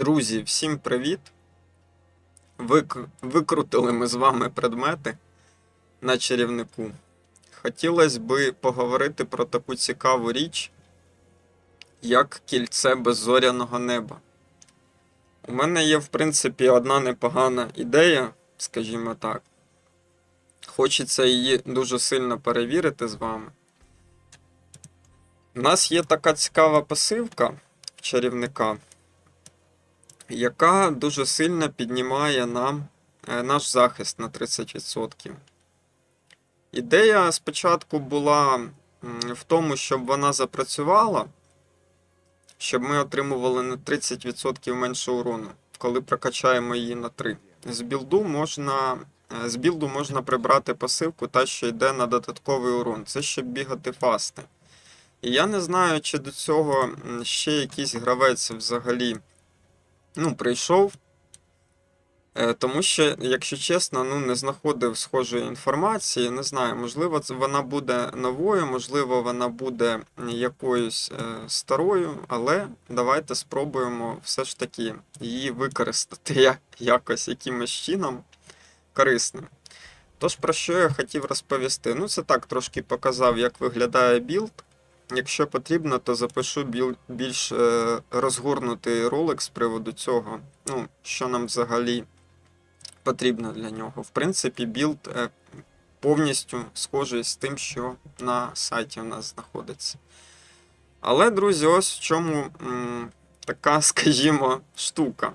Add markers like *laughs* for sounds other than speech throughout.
Друзі, всім привіт! Вик... Викрутили ми з вами предмети на чарівнику. Хотілося би поговорити про таку цікаву річ, як кільце беззоряного неба. У мене є, в принципі, одна непогана ідея, скажімо так. Хочеться її дуже сильно перевірити з вами. У нас є така цікава пасивка в чарівника яка дуже сильно піднімає нам е, наш захист на 30%. Ідея спочатку була в тому, щоб вона запрацювала, щоб ми отримували на 30% менше урону, коли прокачаємо її на 3. З білду можна, е, з білду можна прибрати пасивку, та що йде на додатковий урон. Це щоб бігати фасти. І я не знаю, чи до цього ще якийсь гравець взагалі ну, прийшов. Е, Тому що, якщо чесно, ну, не знаходив схожої інформації. Не знаю, можливо, вона буде новою, можливо, вона буде якоюсь е, старою, але давайте спробуємо все ж таки її використати якось якимось чином корисним. Тож, про що я хотів розповісти? Ну, це так трошки показав, як виглядає білд. Якщо потрібно, то запишу більш е, розгорнутий ролик з приводу цього. Ну, що нам взагалі потрібно для нього. В принципі, білд е, повністю схожий з тим, що на сайті у нас знаходиться. Але, друзі, ось в чому така, *laughs* скажімо, штука.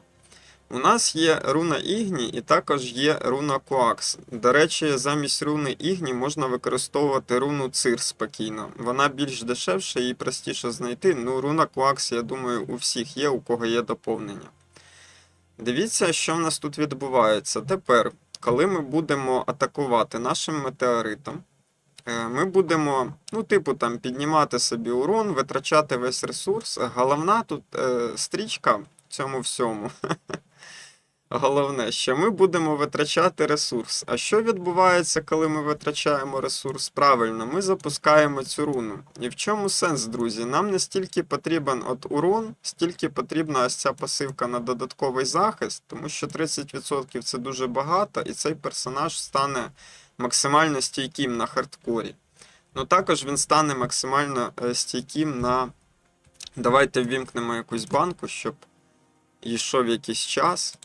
У нас є руна Ігні і також є руна Коакс. До речі, замість руни Ігні можна використовувати руну Цир спокійно. Вона більш дешевша і простіше знайти. Ну, руна Коакс, я думаю, у всіх є, у кого є доповнення. Дивіться, що в нас тут відбувається. Тепер, коли ми будемо атакувати нашим метеоритом, е, ми будемо, ну, типу, там, піднімати собі урон, витрачати весь ресурс. Головна тут е, стрічка в цьому всьому. *laughs* Головне, що ми будемо витрачати ресурс. А що відбувається, коли ми витрачаємо ресурс? Правильно, ми запускаємо цю руну. І в чому сенс, друзі? Нам не стільки потрібен от урон, стільки потрібна ось ця пасивка на додатковий захист, тому що 30% це дуже багато, і цей персонаж стане максимально стійким на хардкорі. Ну також він стане максимально е, стійким на. Давайте ввімкнемо якусь банку, щоб йшов якийсь час.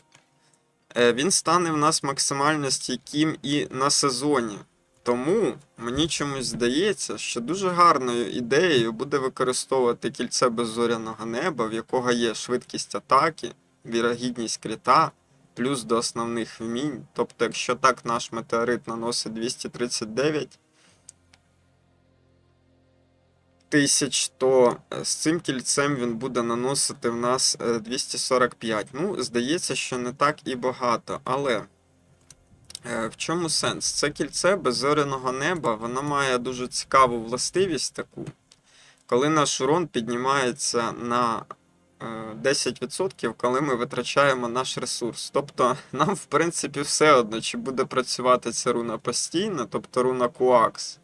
Е, він стане в нас максимально стійким і на сезоні. Тому мені чомусь здається, що дуже гарною ідеєю буде використовувати кільце беззоряного неба, в якого є швидкість атаки, вірогідність кріта, плюс до основних вмінь. Тобто, якщо так наш метеорит наносить 239 тисяч, то е, з цим кільцем він буде наносити в нас е, 245. Ну, здається, що не так і багато. Але е, в чому сенс? Це кільце беззоряного неба, воно має дуже цікаву властивість таку. Коли наш урон піднімається на е, 10%, коли ми витрачаємо наш ресурс. Тобто, *laughs* нам, в принципі, все одно, чи буде працювати ця руна постійно, тобто руна Куакс.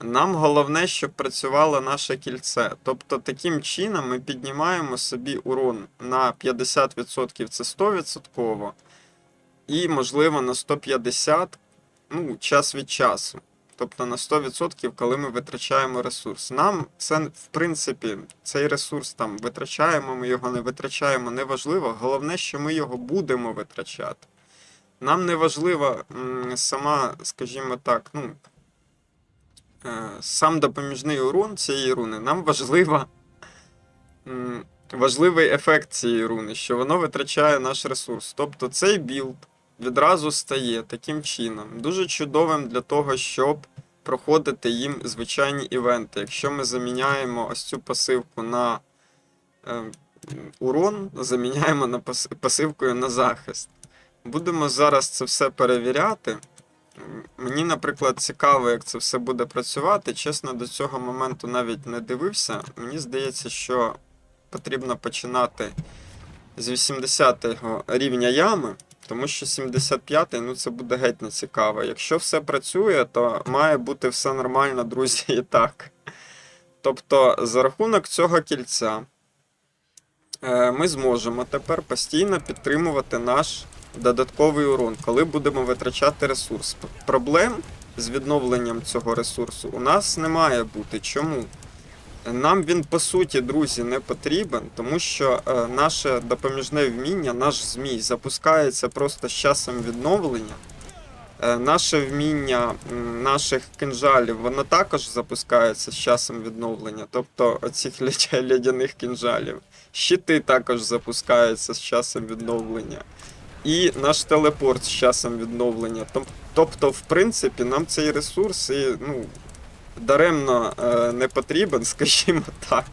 Нам головне, щоб працювало наше кільце. Тобто, таким чином ми піднімаємо собі урон на 50% це 100%, і, можливо, на 150 ну, час від часу. Тобто на 100%, коли ми витрачаємо ресурс. Нам це, в принципі, цей ресурс там витрачаємо, ми його не витрачаємо, неважливо. Головне, що ми його будемо витрачати. Нам не важлива сама, скажімо так, ну, сам допоміжний урон цієї руни. Нам важлива, важливий ефект цієї руни, що воно витрачає наш ресурс. Тобто цей білд відразу стає таким чином, дуже чудовим для того, щоб проходити їм звичайні івенти. Якщо ми заміняємо ось цю пасивку на е, урон, заміняємо на пас- пасивкою на захист. Будемо зараз це все перевіряти. Мені, наприклад, цікаво, як це все буде працювати. Чесно, до цього моменту навіть не дивився. Мені здається, що потрібно починати з 80-го рівня ями, тому що 75-й, ну це буде геть не цікаво. Якщо все працює, то має бути все нормально, друзі, *laughs* і так. Тобто, за рахунок цього кільця е, ми зможемо тепер постійно підтримувати наш додатковий урон, коли будемо витрачати ресурс. Проблем з відновленням цього ресурсу у нас не має бути. Чому? Нам він по суті, друзі, не потрібен, тому що е, наше допоміжне вміння, наш змій запускається просто з часом відновлення. Е, наше вміння наших кинжалів, воно також запускається з часом відновлення, тобто оцих лядяних кинжалів. Щити також запускаються з часом відновлення. І наш телепорт з часом відновлення. Тобто, в принципі, нам цей ресурс і, ну, даремно е, не потрібен, *laughs* скажімо так.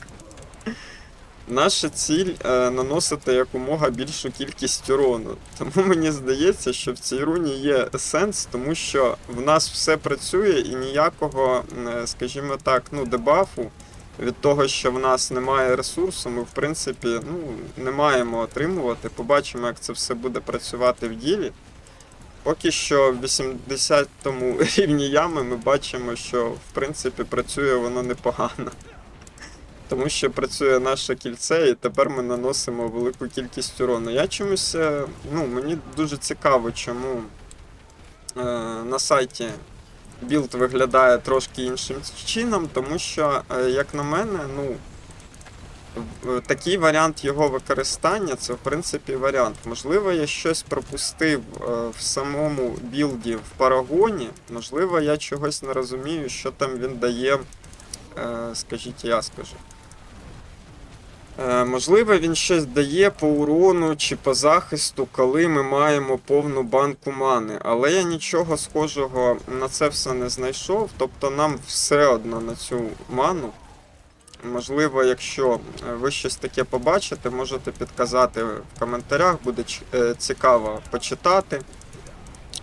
Наша ціль е, наносити якомога більшу кількість урону. Тому мені здається, що в цій руні є сенс, тому що в нас все працює і ніякого, е, скажімо так, ну, дебафу від того, що в нас немає ресурсу, ми в принципі ну, не маємо отримувати. Побачимо, як це все буде працювати в ділі. Поки що в 80-му *laughs* рівні ями ми бачимо, що в принципі працює воно непогано. Тому що працює наше кільце, і тепер ми наносимо велику кількість урону. Я чомусь, е, ну, мені дуже цікаво, чому е, на сайті білд виглядає трошки іншим чином, тому що, е, як на мене, ну. Такий варіант його використання це в принципі варіант. Можливо, я щось пропустив е, в самому білді в парагоні. Можливо, я чогось не розумію, що там він дає. е, Скажіть, я скажу. Е, Можливо, він щось дає по урону чи по захисту, коли ми маємо повну банку мани. Але я нічого схожого на це все не знайшов. Тобто нам все одно на цю ману. Можливо, якщо е, ви щось таке побачите, можете підказати в коментарях, буде е, цікаво почитати.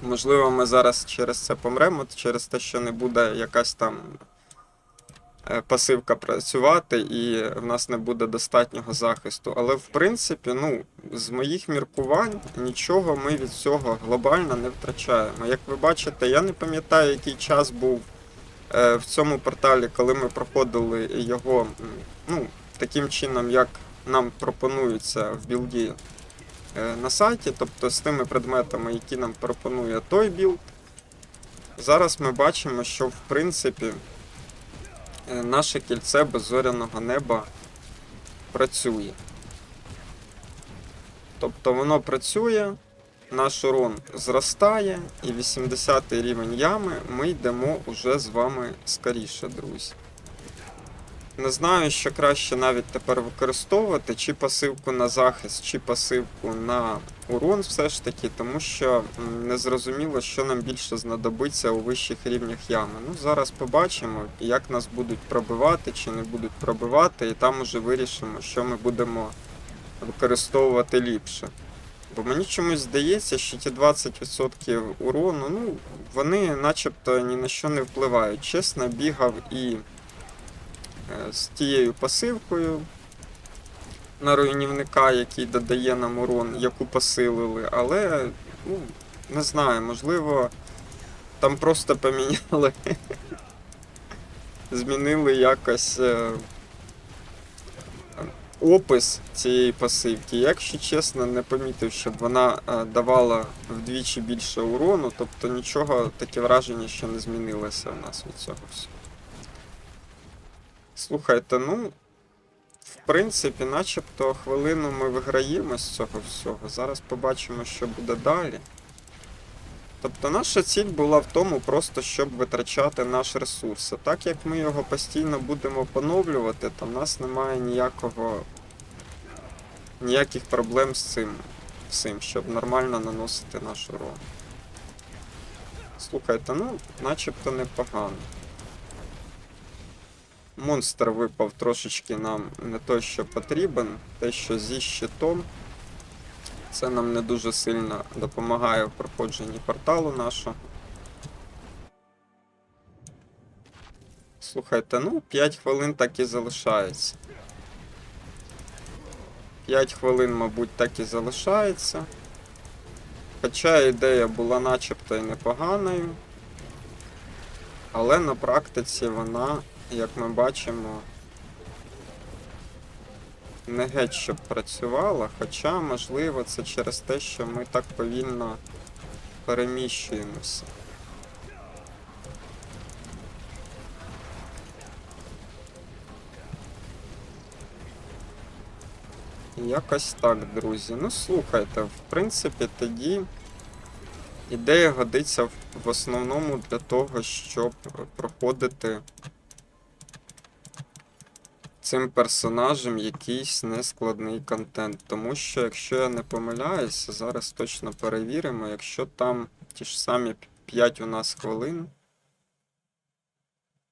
Можливо, ми зараз через це помремо, через те, що не буде якась там пасивка працювати, і в нас не буде достатнього захисту. Але в принципі, ну, з моїх міркувань нічого ми від цього глобально не втрачаємо. Як ви бачите, я не пам'ятаю, який час був е, в цьому порталі, коли ми проходили його ну, таким чином, як нам пропонується в білді е, на сайті, тобто з тими предметами, які нам пропонує той білд. Зараз ми бачимо, що в принципі е, наше кільце беззоряного неба працює. Тобто воно працює, наш урон зростає, і 80 рівень ями ми йдемо уже з вами скоріше, друзі. Не знаю, що краще навіть тепер використовувати, чи пасивку на захист, чи пасивку на урон все ж таки, тому що не зрозуміло, що нам більше знадобиться у вищих рівнях ями. Ну, зараз побачимо, як нас будуть пробивати чи не будуть пробивати, і там уже вирішимо, що ми будемо використовувати ліпше. Бо мені чомусь здається, що ті 20% урону, ну, вони начебто ні на що не впливають. Чесно, бігав і з тією пасивкою на руйнівника, який додає нам урон, яку посилили, але ну, не знаю, можливо, там просто поміняли. *laughs* Змінили якось е, опис цієї пасивки. Якщо чесно, не помітив, щоб вона е, давала вдвічі більше урону, тобто нічого таке враження, що не змінилося в нас від цього всього. Слухайте, ну, в принципі, начебто хвилину ми виграємо з цього всього. Зараз побачимо, що буде далі. Тобто наша ціль була в тому, просто щоб витрачати наш ресурс. А так як ми його постійно будемо поновлювати, то в нас немає ніякого ніяких проблем з цим, всім, щоб нормально наносити наш урон. Слухайте, ну, начебто непогано. Монстр випав трошечки нам не той, що потрібен, те, що зі щитом. Це нам не дуже сильно допомагає в проходженні порталу нашого. Слухайте, ну 5 хвилин так і залишається. 5 хвилин, мабуть, так і залишається. Хоча ідея була начебто і непоганою. Але на практиці вона, як ми бачимо, не геть щоб працювала, хоча, можливо, це через те, що ми так повільно переміщуємося. Якось так, друзі. Ну, слухайте, в принципі, тоді ідея годиться в- основному для того, щоб проходити цим персонажем якийсь нескладний контент. Тому що, якщо я не помиляюся, зараз точно перевіримо, якщо там ті ж самі 5 у нас хвилин.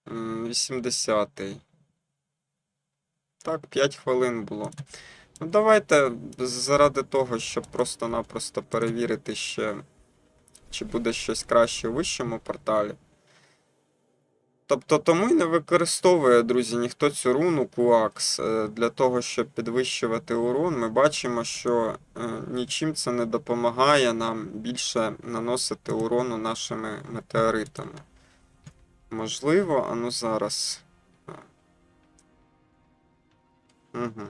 80-й. Так, 5 хвилин було. Ну, давайте заради того, щоб просто-напросто перевірити ще, чи буде щось краще у вищому порталі. Тобто тому й не використовує, друзі, ніхто цю руну Куакс е, для того, щоб підвищувати урон. Ми бачимо, що е, нічим це не допомагає нам більше наносити урону нашими метеоритами. Можливо, а ну зараз. Угу.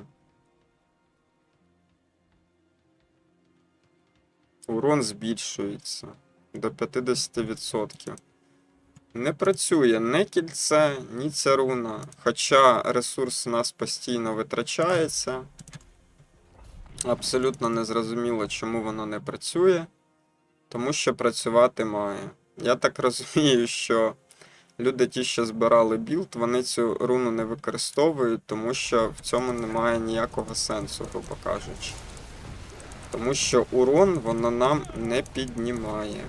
Урон збільшується до 50%. Не працює ні кільце, ні ця руна. Хоча ресурс у нас постійно витрачається. Абсолютно незрозуміло, чому воно не працює. Тому що працювати має. Я так розумію, що люди, ті, що збирали білд, вони цю руну не використовують, тому що в цьому немає ніякого сенсу, грубо кажучи. Тому що урон вона нам не піднімає.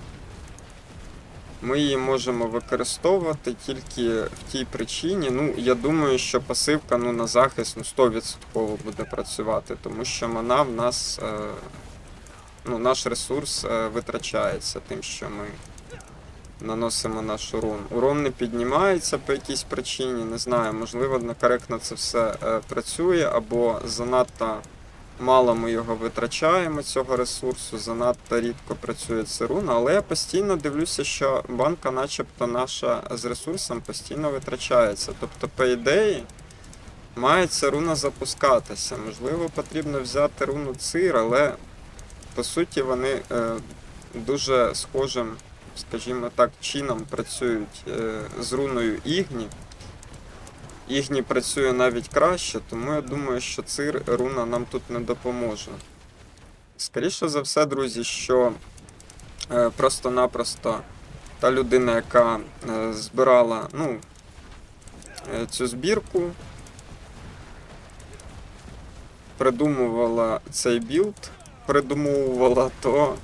Ми її можемо використовувати тільки в тій причині. Ну, я думаю, що пасивка ну, на захист ну, 100% буде працювати, тому що вона в нас. Е, ну, наш ресурс е, витрачається тим, що ми наносимо наш урон. Урон не піднімається по якійсь причині, не знаю, можливо, некоректно це все е, працює, або занадто мало ми його витрачаємо, цього ресурсу, занадто рідко працює ця руна, але я постійно дивлюся, що банка, начебто, наша з ресурсом постійно витрачається. Тобто, по ідеї, має ця руна запускатися. Можливо, потрібно взяти руну цир, але по суті вони е, дуже схожим, скажімо так, чином працюють е, з руною Ігні. Ігні працює навіть краще, тому я думаю, що цир руна нам тут не допоможе. Скоріше за все, друзі, що е, просто-напросто та людина, яка е, збирала ну, е, цю збірку, придумувала цей білд, придумувала, то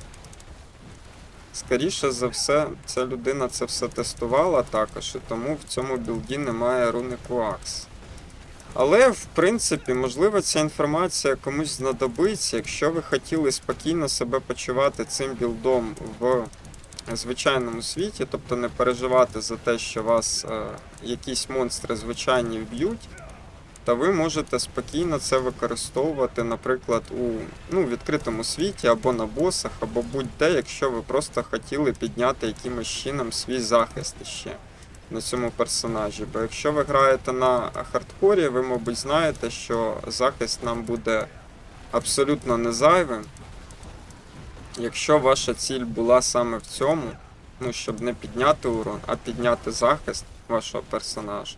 скоріше за все, ця людина це все тестувала також, і тому в цьому білді немає руни Куакс. Але, в принципі, можливо, ця інформація комусь знадобиться, якщо ви хотіли спокійно себе почувати цим білдом в звичайному світі, тобто не переживати за те, що вас е, якісь монстри звичайні вб'ють, та ви можете спокійно це використовувати, наприклад, у ну, відкритому світі або на босах, або будь-де, якщо ви просто хотіли підняти якимось чином свій захист ще на цьому персонажі. Бо якщо ви граєте на хардкорі, ви, мабуть, знаєте, що захист нам буде абсолютно не зайвим. Якщо ваша ціль була саме в цьому, ну, щоб не підняти урон, а підняти захист вашого персонажа,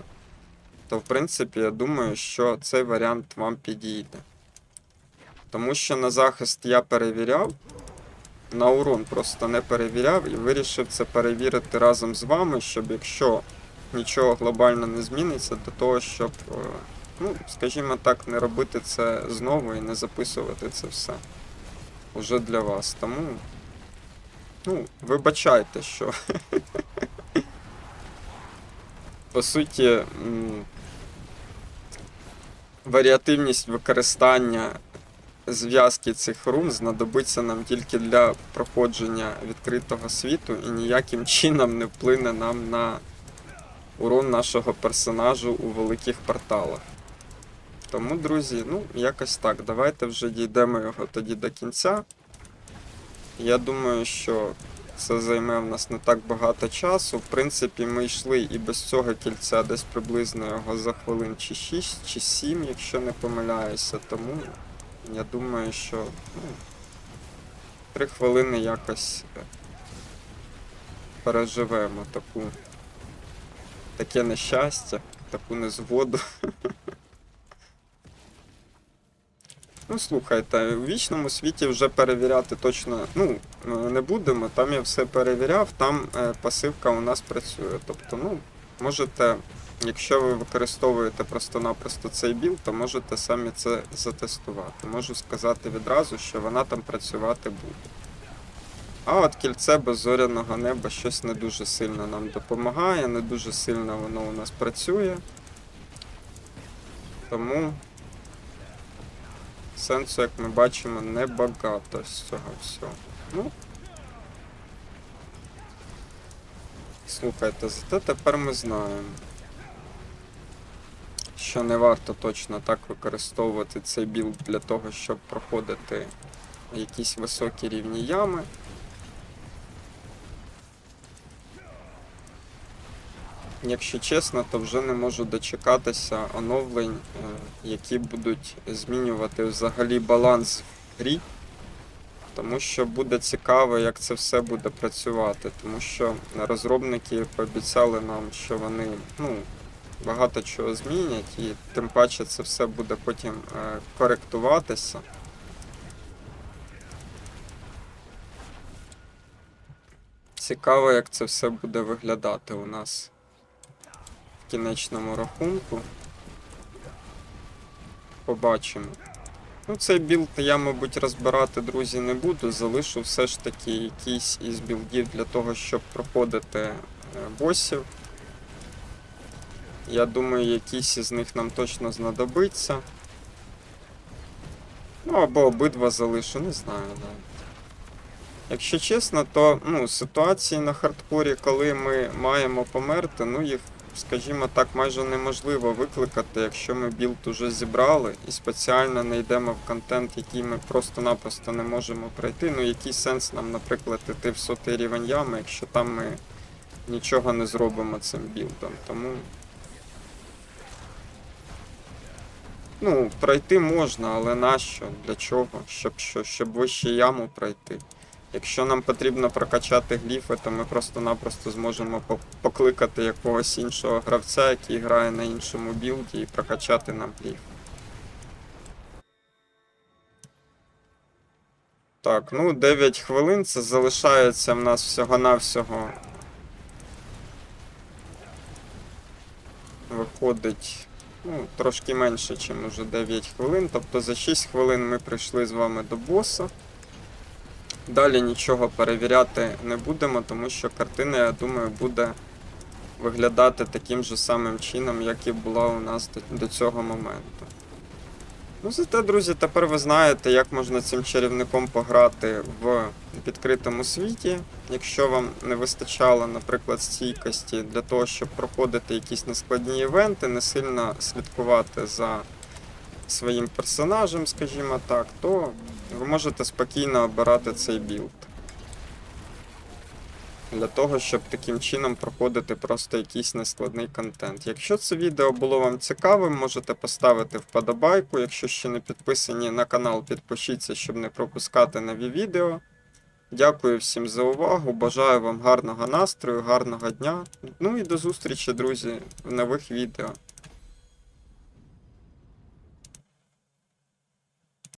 то в принципі я думаю, що цей варіант вам підійде. Тому що на захист я перевіряв, на урон просто не перевіряв і вирішив це перевірити разом з вами, щоб якщо нічого глобально не зміниться, до того, щоб, е, ну, скажімо так, не робити це знову і не записувати це все уже для вас. Тому, ну, вибачайте, що. *laughs* По суті, варіативність використання зв'язки цих рун знадобиться нам тільки для проходження відкритого світу і ніяким *laughs* чином не вплине нам на урон нашого персонажу у великих порталах. Тому, друзі, ну, якось так. Давайте вже дійдемо його тоді до кінця. Я думаю, що це займе в нас не так багато часу. В принципі, ми йшли і без цього кільця десь приблизно його за хвилин чи 6, чи 7, якщо не помиляюся. Тому я думаю, що ну, 3 хвилини якось е, переживемо таку, таке нещастя, таку незгоду. *laughs* Ну, слухайте, в вічному світі вже перевіряти точно ну, е, не будемо. Там я все перевіряв, там е, пасивка у нас працює. Тобто, ну, можете, якщо ви використовуєте просто-напросто цей білд, то можете самі це затестувати. Можу сказати відразу, що вона там працювати буде. А от кільце беззоряного неба щось не дуже сильно нам допомагає, не дуже сильно воно у нас працює. Тому сенсу, як ми бачимо, небагато з цього всього. Ну. Слухайте, зате тепер ми знаємо, що не варто точно так використовувати цей білд для того, щоб проходити якісь високі рівні ями. Якщо чесно, то вже не можу дочекатися оновлень, е, які будуть змінювати взагалі баланс в грі. Тому що буде цікаво, як це все буде працювати. Тому що розробники пообіцяли нам, що вони ну, багато чого змінять, і тим паче це все буде потім е, коректуватися. Цікаво, як це все буде виглядати у нас кінечному рахунку. Побачимо. Ну, цей білд я, мабуть, розбирати, друзі, не буду. Залишу все ж таки якийсь із білдів для того, щоб проходити е, босів. Я думаю, якийсь із них нам точно знадобиться. Ну, або обидва залишу, не знаю навіть. Якщо чесно, то ну, ситуації на хардкорі, коли ми маємо померти, ну їх, скажімо так, майже неможливо викликати, якщо ми білд уже зібрали і спеціально не йдемо в контент, який ми просто-напросто не можемо пройти. Ну, який сенс нам, наприклад, іти в сотий рівень ями, якщо там ми нічого не зробимо цим білдом. Тому. Ну, пройти можна, але нащо? Для чого? Щоб що? Щоб вище яму пройти. Якщо нам потрібно прокачати гліфи, то ми просто-напросто зможемо покликати якогось іншого гравця, який грає на іншому білді, і прокачати нам гліф. Так, ну 9 хвилин. Це залишається в нас всього-навсього. Виходить ну, трошки менше, ніж уже 9 хвилин. Тобто за 6 хвилин ми прийшли з вами до боса. Далі нічого перевіряти не будемо, тому що картина, я думаю, буде виглядати таким же самим чином, як і була у нас до, цього моменту. Ну, зате, друзі, тепер ви знаєте, як можна цим чарівником пограти в відкритому світі. Якщо вам не вистачало, наприклад, стійкості для того, щоб проходити якісь нескладні івенти, не сильно слідкувати за своїм персонажем, скажімо так, то ви можете спокійно обирати цей білд. Для того, щоб таким чином проходити просто якийсь нескладний контент. Якщо це відео було вам цікавим, можете поставити вподобайку. Якщо ще не підписані на канал, підпишіться, щоб не пропускати нові відео. Дякую всім за увагу. Бажаю вам гарного настрою, гарного дня. Ну і до зустрічі, друзі, в нових відео.